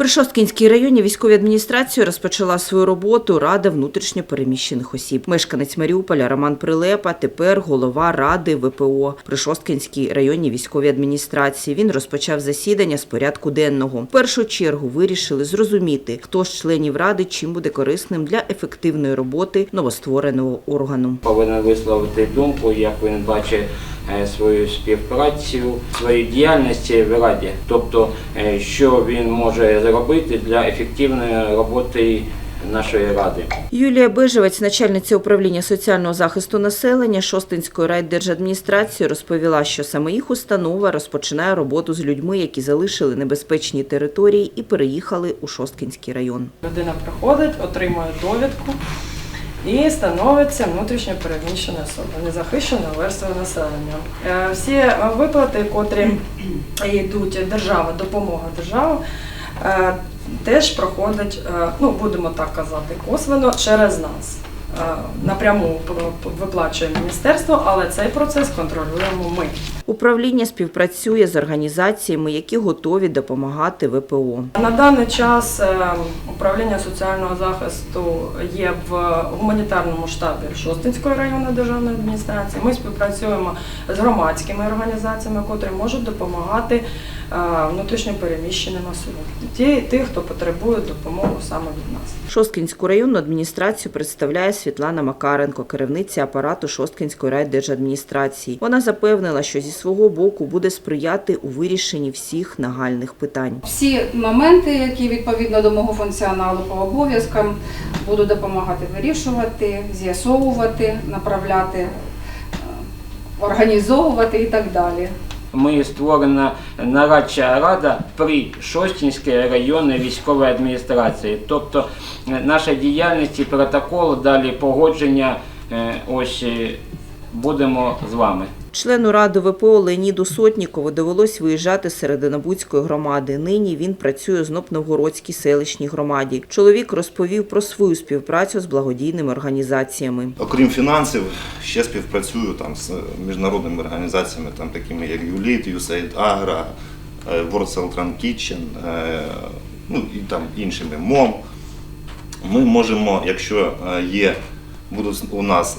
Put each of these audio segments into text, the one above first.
При Шосткінській районній військовій адміністрації розпочала свою роботу Рада внутрішньо переміщених осіб. Мешканець Маріуполя Роман Прилепа тепер голова Ради ВПО при Шосткінській районній військовій адміністрації. Він розпочав засідання з порядку денного. В першу чергу вирішили зрозуміти, хто з членів ради чим буде корисним для ефективної роботи новоствореного органу. повинен висловити думку, як він бачить свою співпрацю, свою діяльність в Раді, тобто е, що він може зробити для ефективної роботи нашої ради. Юлія Бежевець, начальниця управління соціального захисту населення Шостинської райдержадміністрації, розповіла, що саме їх установа розпочинає роботу з людьми, які залишили небезпечні території і переїхали у Шосткінський район. Людина приходить, отримує довідку і становиться внутрішньо переміщена особа, незахищена верства населення. Е, Всі виплати, котрі йдуть держава, допомога держави, е, теж проходять, е, ну будемо так казати, косвенно через нас. Е, Напряму виплачує міністерство, але цей процес контролюємо ми. Управління співпрацює з організаціями, які готові допомагати ВПО. На даний час е, управління соціального захисту є в гуманітарному штабі Шостинської районної державної адміністрації. Ми співпрацюємо з громадськими організаціями, котрі можуть допомагати е, внутрішньо переміщеним особам. Ті, ті, хто потребує допомоги саме від нас. Шосткінську районну адміністрацію представляє Світлана Макаренко, керівниця апарату Шосткінської райдержадміністрації. Вона запевнила, що зі свого боку буде сприяти у вирішенні всіх нагальних питань. Всі моменти, які відповідно до мого функціоналу по обов'язкам, буду допомагати вирішувати, з'ясовувати, направляти, е, організовувати і так далі. Ми створена нарадча рада при Шостінській районній військовій адміністрації. Тобто е, наша діяльність і протокол, далі погодження, е, ось е, будемо з вами. Члену ради ВПО Леоніду Сотнікову довелось виїжджати з Серединобудської громади. Нині він працює з Новгородській селищній громаді. Чоловік розповів про свою співпрацю з благодійними організаціями. Окрім фінансів, ще співпрацюю там з міжнародними організаціями, там такими як ЮЛІТ, USAID Agra, е, World Central Kitchen, е, ну і там іншими МОМ. Ми можемо, якщо е, є, будуть у нас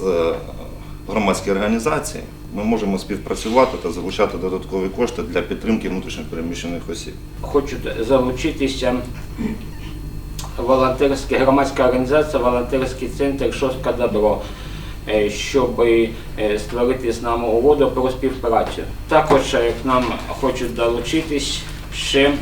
громадські організації, ми можемо співпрацювати та залучати додаткові кошти для підтримки внутрішньопереміщених осіб. Хочу залучитися волонтерська громадська організація, волонтерський центр Шостка Добро, е, щоб е, створити з нами угоду про співпрацю. Також е, к нам хочуть долучитись ще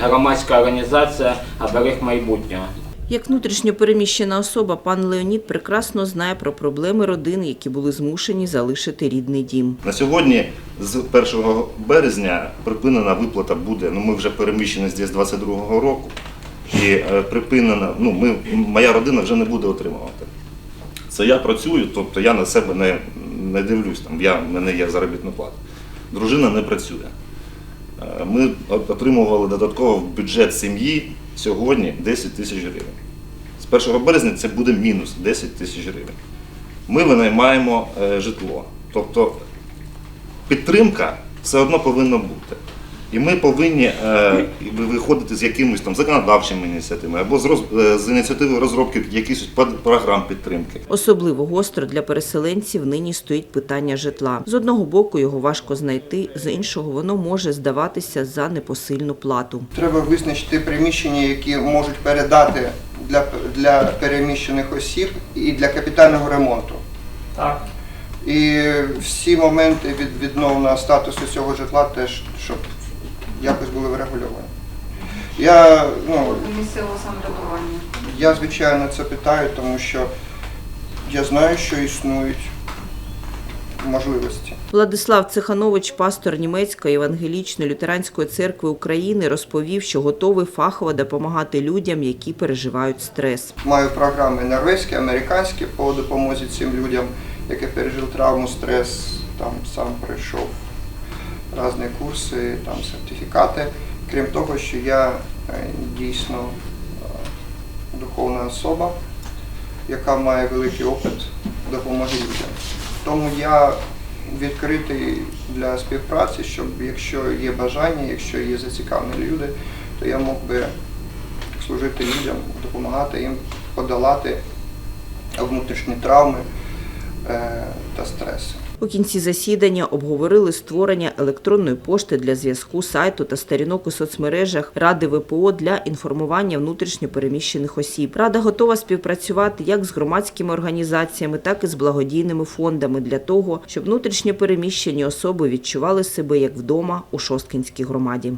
громадська організація Оберег майбутнього. Як внутрішньо переміщена особа, пан Леонід прекрасно знає про проблеми родин, які були змушені залишити рідний дім. На сьогодні з 1 березня припинена виплата буде. Ну ми вже переміщені з 22-го року, і е, припинена. Ну ми моя родина вже не буде отримувати. Це я працюю, тобто я на себе не, не дивлюсь. Там я в мене є заробітна плата. Дружина не працює. Е, Ми отримували додатково в бюджет сім'ї сьогодні 10 тисяч гривень. З 1 березня це буде мінус 10 тисяч гривень. Ми винаймаємо е, житло. Тобто підтримка все одно повинна бути. І ми повинні е, виходити з якимось там законодавчими ініціативами або з, роз, е, з ініціативи розробки якихось програм підтримки. Особливо гостро для переселенців нині стоїть питання житла. З одного боку його важко знайти, з іншого воно може здаватися за непосильну плату. Треба визначити приміщення, які можуть передати для, для переміщених осіб і для капітального ремонту. Так. І всі моменти від відновлення статусу цього житла теж, щоб були врегульовані. Я, ну, Місцевого самоврядування. я звичайно це питаю, тому що я знаю, що існують можливості. Владислав Цеханович, пастор німецької евангелічної лютеранської церкви України, розповів, що готовий фахово допомагати людям, які переживають стрес. Маю програми норвезькі, американські по допомозі цим людям, які пережили травму, стрес, там сам пройшов різні курси, там сертифікати. Крім того, що я е, дійсно е, духовна особа, яка має великий опит допомоги людям. Тому я відкритий для співпраці, щоб якщо є бажання, якщо є зацікавлені люди, то я мог би служити людям, допомагати їм подолати внутрішні травми е, та стреси. У кінці засідання обговорили створення електронної пошти для зв'язку сайту та сторінок у соцмережах Ради ВПО для інформування внутрішньопереміщених осіб. Рада готова співпрацювати як з громадськими організаціями, так і з благодійними фондами для того, щоб внутрішньопереміщені особи відчували себе як вдома у Шосткинській громаді.